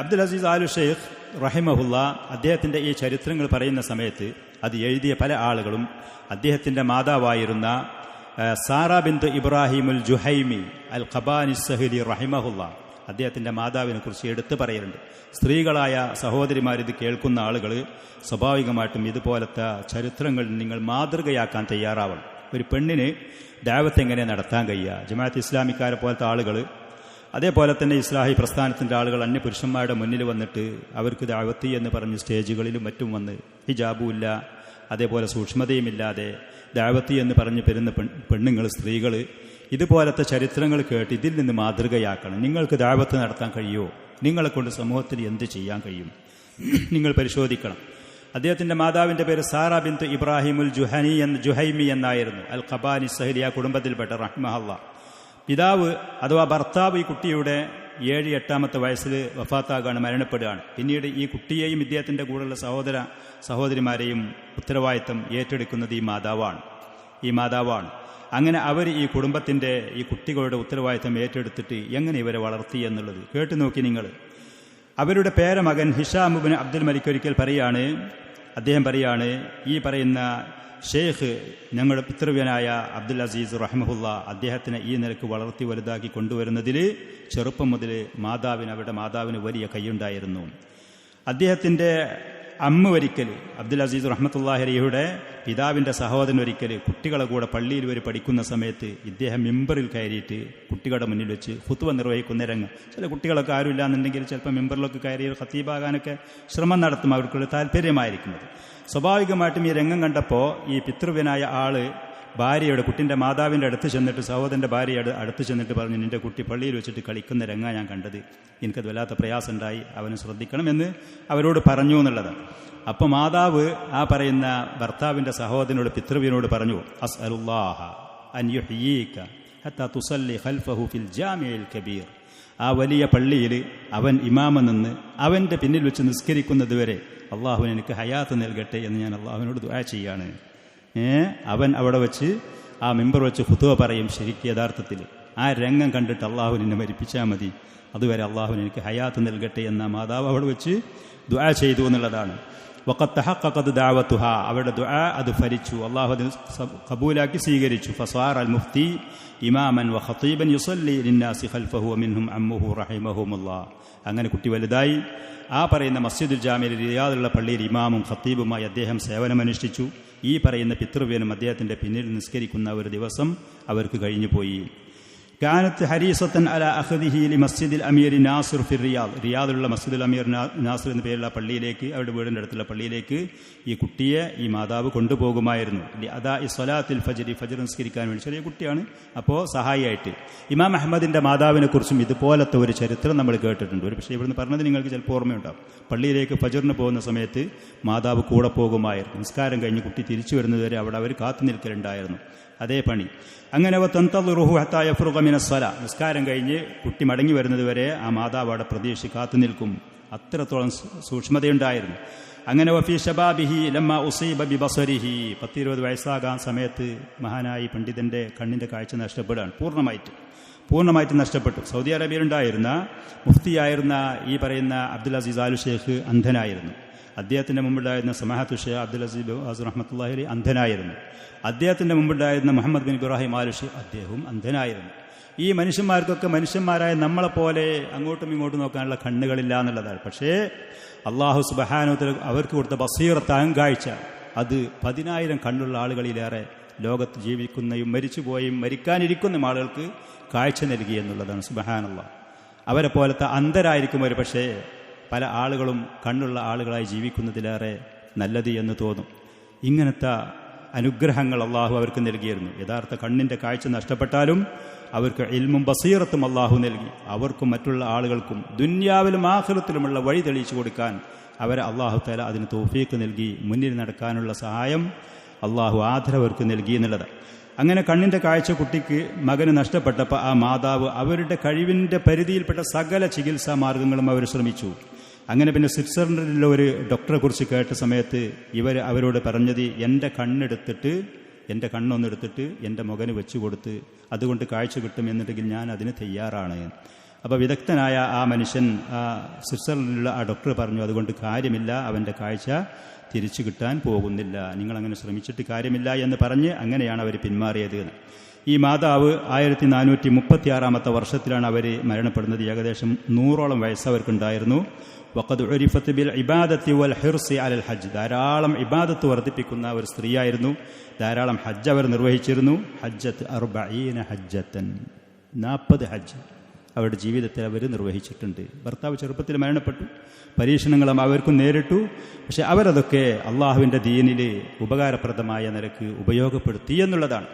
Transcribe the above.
അബ്ദുൽ അസീസ് ആലു ഷെയ്ഖ് റഹിമഹുല്ല അദ്ദേഹത്തിന്റെ ഈ ചരിത്രങ്ങൾ പറയുന്ന സമയത്ത് അത് എഴുതിയ പല ആളുകളും അദ്ദേഹത്തിന്റെ മാതാവായിരുന്ന സാറ ബിന്ദു ഇബ്രാഹിമുൽ ജുഹൈമി അൽ ഖബാനി സഹലി റഹിമഹുല്ല അദ്ദേഹത്തിന്റെ മാതാവിനെ കുറിച്ച് എടുത്തു പറയലുണ്ട്. സ്ത്രീകളായ സഹോദരിമാർ ഇത് കേൾക്കുന്ന ആളുകൾ സ്വാഭാവികമായിട്ടും ഇതുപോലത്തെ ചരിത്രങ്ങൾ നിങ്ങൾ മാതൃകയാക്കാൻ തയ്യാറാവണം. ഒരു പെണ്ണിന് ദാവത്ത് എങ്ങനെ നടത്താൻ കഴിയുക? ജമാഅത്ത് ഇസ്ലാമിക്കാരെ പോലത്തെ ആളുകൾ അതേപോലെ തന്നെ ഇസ്ലാഹി പ്രസ്ഥാനത്തിന്റെ ആളുകൾ അന്യ പുരുഷന്മാരുടെ മുന്നിൽ വന്നിട്ട് അവർക്ക് ദാവത്തി എന്ന് പറഞ്ഞ് സ്റ്റേജുകളിലും മറ്റും വന്ന് ഹിജാബുമില്ല അതേപോലെ സൂക്ഷ്മതയുമില്ലാതെ ദാവത്തി എന്ന് പറഞ്ഞ് പെരുന്ന പെണ്ണുങ്ങൾ സ്ത്രീകൾ ഇതുപോലത്തെ ചരിത്രങ്ങൾ കേട്ട് ഇതിൽ നിന്ന് മാതൃകയാക്കണം. നിങ്ങൾക്ക് ദാവത്ത് നടത്താൻ കഴിയുമോ നിങ്ങളെ കൊണ്ട് സമൂഹത്തിൽ എന്ത് ചെയ്യാൻ കഴിയും? നിങ്ങൾ പരിശോധിക്കണം. അദ്ദേഹത്തിന്റെ മാതാവിന്റെ പേര് സാറ ബിന്ദു ഇബ്രാഹിമുൽ ജുഹനി എന്ന് ജുഹൈമി എന്നായിരുന്നു. അൽ ഖബാനി സഹലിയ കുടുംബത്തിൽപ്പെട്ട റഹ്മഹല്ല. പിതാവ് അഥവാ ഭർത്താവ് ഈ കുട്ടിയുടെ ഏഴ് എട്ടാമത്തെ വയസ്സിൽ വഫാത്താകാണ് മരണപ്പെടുകയാണ്. പിന്നീട് ഈ കുട്ടിയെയും ഇദ്ദേഹത്തിന്റെ കൂടെയുള്ള സഹോദര സഹോദരിമാരെയും ഉത്തരവാദിത്തം ഏറ്റെടുക്കുന്നത് ഈ മാതാവാണ്. ഈ മാതാവാണ്. അങ്ങനെ അവർ ഈ കുടുംബത്തിന്റെ ഈ കുട്ടികളുടെ ഉത്തരവാദിത്തം ഏറ്റെടുത്തിട്ട് എങ്ങനെ ഇവരെ വളർത്തി എന്നുള്ളത് കേട്ടു നോക്കി നിങ്ങൾ. അവരുടെ പേരമകൻ ഹിഷാമുബിൻ അബ്ദുൽ മലിക് ഒരിക്കൽ പറയാണ് അദ്ദേഹം പറയാണ് ഈ പറയുന്ന ഷെയ്ഖ് ഞങ്ങളുടെ പിതൃവ്യനായ അബ്ദുൽ അസീസ് റഹ്മഹുല്ല അദ്ദേഹത്തിനെ ഈ നിലയ്ക്ക് വളർത്തി വലുതാക്കി കൊണ്ടുവരുന്നതിൽ ചെറുപ്പം മുതൽ മാതാവിന് അവരുടെ മാതാവിന് വലിയ കൈയുണ്ടായിരുന്നു. അദ്ദേഹത്തിന്റെ അമ്മ ഒരിക്കൽ അബ്ദുൽ അസീസ് റഹ്മത്തുല്ലാഹരിയുടെ പിതാവിന്റെ സഹോദരൻ ഒരിക്കൽ കുട്ടികളെ കൂടെ പള്ളിയിൽ വരെ പഠിക്കുന്ന സമയത്ത് ഇദ്ദേഹം മെമ്പറിൽ കയറിയിട്ട് കുട്ടികളുടെ മുന്നിൽ വെച്ച് ഹുത്തുവ നിർവഹിക്കുന്ന രംഗം. ചില കുട്ടികളൊക്കെ ആരുമില്ല എന്നുണ്ടെങ്കിൽ ചിലപ്പോൾ മെമ്പറിലൊക്കെ കയറി ഖത്തീബാകാനൊക്കെ ശ്രമം നടത്തും. അവർക്കുള്ള താല്പര്യമായിരിക്കുന്നത്. സ്വാഭാവികമായിട്ടും ഈ രംഗം കണ്ടപ്പോൾ ഈ പിതൃവ്യനായ ആൾ ഭാര്യയുടെ കുട്ടിന്റെ മാതാവിന്റെ അടുത്ത് ചെന്നിട്ട് സഹോദരന്റെ ഭാര്യയുടെ അടുത്ത് ചെന്നിട്ട് പറഞ്ഞു നിന്റെ കുട്ടി പള്ളിയിൽ വെച്ചിട്ട് കളിക്കുന്ന രംഗ ഞാൻ കണ്ടത്. എനിക്കത് വല്ലാത്ത പ്രയാസമുണ്ടായി. അവനെ ശ്രദ്ധിക്കണമെന്ന് അവരോട് പറഞ്ഞു എന്നുള്ളത്. അപ്പോൾ മാതാവ് ആ പറയുന്ന ഭർത്താവിന്റെ സഹോദരനോട് പിതൃവിനോട് പറഞ്ഞു അസ് അലുല്ലാഹ ഖൽഫഹു ഫിൽ ജാമിയൽ കബീർ. ആ വലിയ പള്ളിയിൽ അവൻ ഇമാമ നിന്ന് അവന്റെ പിന്നിൽ വെച്ച് നിസ്കരിക്കുന്നതുവരെ അള്ളാഹുവിന് എനിക്ക് ഹയാത്ത് നൽകട്ടെ എന്ന് ഞാൻ അള്ളാഹുവിനോട് ദുആ ചെയ്യാണ്. അവൻ അവിടെ വെച്ച് ആ മെമ്പർ വെച്ച് ഹുതുവ പറയും ശരിക്ക് യഥാർത്ഥത്തിൽ. ആ രംഗം കണ്ടിട്ട് അള്ളാഹുവിനെ മരിപ്പിച്ചാൽ മതി. അതുവരെ അള്ളാഹുവിന് എനിക്ക് ഹയാത്ത് നൽകട്ടെ എന്ന മാതാവ് അവിടെ വെച്ച് ദുആ ചെയ്തു എന്നുള്ളതാണ്. അവരുടെ ദുആ അത് ഫലിച്ചു അള്ളാഹു അതിന് കബൂലാക്കി സ്വീകരിച്ചു. ഫസാർ അൽ മുഫ്തി ഇമാമൻ വ ലിന്നാസി മിൻഹും അമ്മുഹു അങ്ങനെ കുട്ടി വലുതായി. ആ പറയുന്ന മസ്ജിദുൽ ജാമിയിൽ റിയാദുള്ള പള്ളിയിൽ ഇമാമും ഖത്തീബുമായി അദ്ദേഹം സേവനമനുഷ്ഠിച്ചു. ഈ പറയുന്ന പിതൃവ്യനും അദ്ദേഹത്തിന്റെ പിന്നിൽ നിസ്കരിക്കുന്ന ഒരു ദിവസം അവർക്ക് കഴിഞ്ഞുപോയി. കാനത്ത് ഹരീസത്തൻ അല അഹദിഹി ലി മസ്ജിദിൽ അമീർ നാസിർ ഫിർ റിയാദ് റിയാദിലുള്ള മസ്ജിദുൽ അമീർ നാസിർ എന്ന പേരുള്ള പള്ളിയിലേക്ക് അവരുടെ വീടിന്റെ അടുത്തുള്ള പള്ളിയിലേക്ക് ഈ കുട്ടിയെ ഈ മാതാവ് കൊണ്ടുപോകുമായിരുന്നു. അതാ ഈ സ്വലാത്തിൽ ഫജരി ഫജർ നിസ്കരിക്കാൻ വേണ്ടി ചെറിയ കുട്ടിയാണ് അപ്പോൾ സഹായിയായിട്ട്. ഇമാം അഹമ്മദിന്റെ മാതാവിനെ കുറിച്ചും ഇതുപോലത്തെ ഒരു ചരിത്രം നമ്മൾ കേട്ടിട്ടുണ്ട്. ഒരു പക്ഷേ ഇവിടുന്ന് പറഞ്ഞത് നിങ്ങൾക്ക് ചിലപ്പോൾ ഓർമ്മയുണ്ടാവും. പള്ളിയിലേക്ക് ഫജറിന് പോകുന്ന സമയത്ത് മാതാവ് കൂടെ പോകുമായിരുന്നു. നിസ്കാരം കഴിഞ്ഞ് കുട്ടി തിരിച്ചു വരുന്നതുവരെ അവിടെ അവർ കാത്തു നിൽക്കലുണ്ടായിരുന്നു. അതേ പണി. അങ്ങനെ തന്തറുഹു നിസ്കാരം കഴിഞ്ഞ് കുട്ടി മടങ്ങി വരുന്നത് വരെ ആ മാതാവ് അവിടെ പ്രതീക്ഷ കാത്തു നിൽക്കും. അത്രത്തോളം സൂക്ഷ്മതയുണ്ടായിരുന്നു. അങ്ങനെ വഫി ഷബാബിഹി ലമ്മ ഉസീബ ബി ബസരിഹി. പത്തിരുപത് വയസ്സാകാൻ സമയത്ത് മഹാനായി പണ്ഡിതന്റെ കണ്ണിന്റെ കാഴ്ച നഷ്ടപ്പെടുകയാണ്. പൂർണമായിട്ട്. പൂർണമായിട്ട് നഷ്ടപ്പെട്ടു. സൗദി അറേബ്യയിലുണ്ടായിരുന്ന മുഫ്തിയായിരുന്ന ഈ പറയുന്ന അബ്ദുൽ അസീസ് ആലു ഷേഖ് അന്ധനായിരുന്നു. അദ്ദേഹത്തിന്റെ മുമ്പുണ്ടായിരുന്ന സമാഹത്തു ഷേഖ് അബ്ദുൽ അസീബ് അസു റഹ്മത്തുല്ലാഹി അന്ധനായിരുന്നു. അദ്ദേഹത്തിന്റെ മുമ്പുണ്ടായിരുന്ന മുഹമ്മദ് ബിൻ ഇബ്രാഹിം ആലുഷി അദ്ദേഹവും അന്ധനായിരുന്നു. ഈ മനുഷ്യന്മാർക്കൊക്കെ മനുഷ്യന്മാരായ നമ്മളെപ്പോലെ അങ്ങോട്ടും ഇങ്ങോട്ടും നോക്കാനുള്ള കണ്ണുകളില്ല എന്നുള്ളതാണ്. പക്ഷേ അള്ളാഹു സുബഹാനുത്തിൽ അവർക്ക് കൊടുത്ത ബസീറത്ത് അഹങ്കാഴ്ച അത് പതിനായിരം കണ്ണുള്ള ആളുകളിലേറെ ലോകത്ത് ജീവിക്കുന്നയും മരിച്ചുപോയും മരിക്കാനിരിക്കുന്ന ആളുകൾക്ക് കാഴ്ച നൽകി എന്നുള്ളതാണ് സുബഹാനുള്ള അവരെ പോലത്തെ അന്ധരായിരിക്കും ഒരു പക്ഷേ പല ആളുകളും കണ്ണുള്ള ആളുകളായി ജീവിക്കുന്നതിലേറെ നല്ലത് എന്ന് തോന്നും. ഇങ്ങനത്തെ അനുഗ്രഹങ്ങൾ അള്ളാഹു അവർക്ക് നൽകിയിരുന്നു. യഥാർത്ഥ കണ്ണിന്റെ കാഴ്ച നഷ്ടപ്പെട്ടാലും അവർക്ക് ഇൽമും ബസീറത്തും അള്ളാഹു നൽകി. അവർക്കും മറ്റുള്ള ആളുകൾക്കും ദുന്യാവിലും ആഹൃത്തിലുമുള്ള വഴി തെളിയിച്ചു കൊടുക്കാൻ അവരെ അള്ളാഹു തല അതിന് തോഫീക്ക് നൽകി മുന്നിൽ നടക്കാനുള്ള സഹായം അള്ളാഹു ആദരവർക്ക് നൽകി എന്നുള്ളത്. അങ്ങനെ കണ്ണിന്റെ കാഴ്ച കുട്ടിക്ക് മകന് നഷ്ടപ്പെട്ടപ്പോൾ ആ മാതാവ് അവരുടെ കഴിവിന്റെ പരിധിയിൽപ്പെട്ട സകല ചികിത്സാ മാർഗങ്ങളും അവർ ശ്രമിച്ചു. അങ്ങനെ പിന്നെ സ്വിറ്റ്സർലൻഡിലുള്ള ഒരു ഡോക്ടറെ കുറിച്ച് കേട്ട സമയത്ത് ഇവർ അവരോട് പറഞ്ഞത് എന്റെ കണ്ണെടുത്തിട്ട് എന്റെ കണ്ണൊന്നെടുത്തിട്ട് എന്റെ മകന് വെച്ചു കൊടുത്ത് അതുകൊണ്ട് കാഴ്ച കിട്ടും എന്നുണ്ടെങ്കിൽ ഞാൻ അതിന് തയ്യാറാണ് അപ്പോൾ വിദഗ്ധനായ ആ മനുഷ്യൻ ആ സ്വിറ്റ്സർലൻഡിലുള്ള ആ ഡോക്ടർ പറഞ്ഞു അതുകൊണ്ട് കാര്യമില്ല അവന്റെ കാഴ്ച തിരിച്ചു കിട്ടാൻ പോകുന്നില്ല നിങ്ങളങ്ങനെ ശ്രമിച്ചിട്ട് കാര്യമില്ല എന്ന് പറഞ്ഞ് അങ്ങനെയാണ് അവർ പിന്മാറിയത്. ഈ മാതാവ് ആയിരത്തി നാനൂറ്റി മുപ്പത്തി ആറാമത്തെ വർഷത്തിലാണ് അവർ മരണപ്പെടുന്നത്. ഏകദേശം നൂറോളം വയസ്സ് അവർക്കുണ്ടായിരുന്നു വക്കത് ഒരിഫത്ത് ബിൽ ഇബാദത്തി വൽ ഹിർസി അലൽ ഹജ്ജ്. ധാരാളം ഇബാദത്ത് വർദ്ധിപ്പിക്കുന്ന ഒരു സ്ത്രീയായിരുന്നു. ധാരാളം ഹജ്ജ് അവർ നിർവഹിച്ചിരുന്നു. ഹജ്ജത്ത് അർബീന ഹജ്ജത്തൻ. നാൽപ്പത് ഹജ്ജ് അവരുടെ ജീവിതത്തിൽ അവർ നിർവഹിച്ചിട്ടുണ്ട്. ഭർത്താവ് ചെറുപ്പത്തിൽ മരണപ്പെട്ടു. പരീക്ഷണങ്ങളും അവർക്കും നേരിട്ടു. പക്ഷെ അവരതൊക്കെ അള്ളാഹുവിന്റെ ദീനിൽ ഉപകാരപ്രദമായ നിരക്ക് ഉപയോഗപ്പെടുത്തി എന്നുള്ളതാണ്.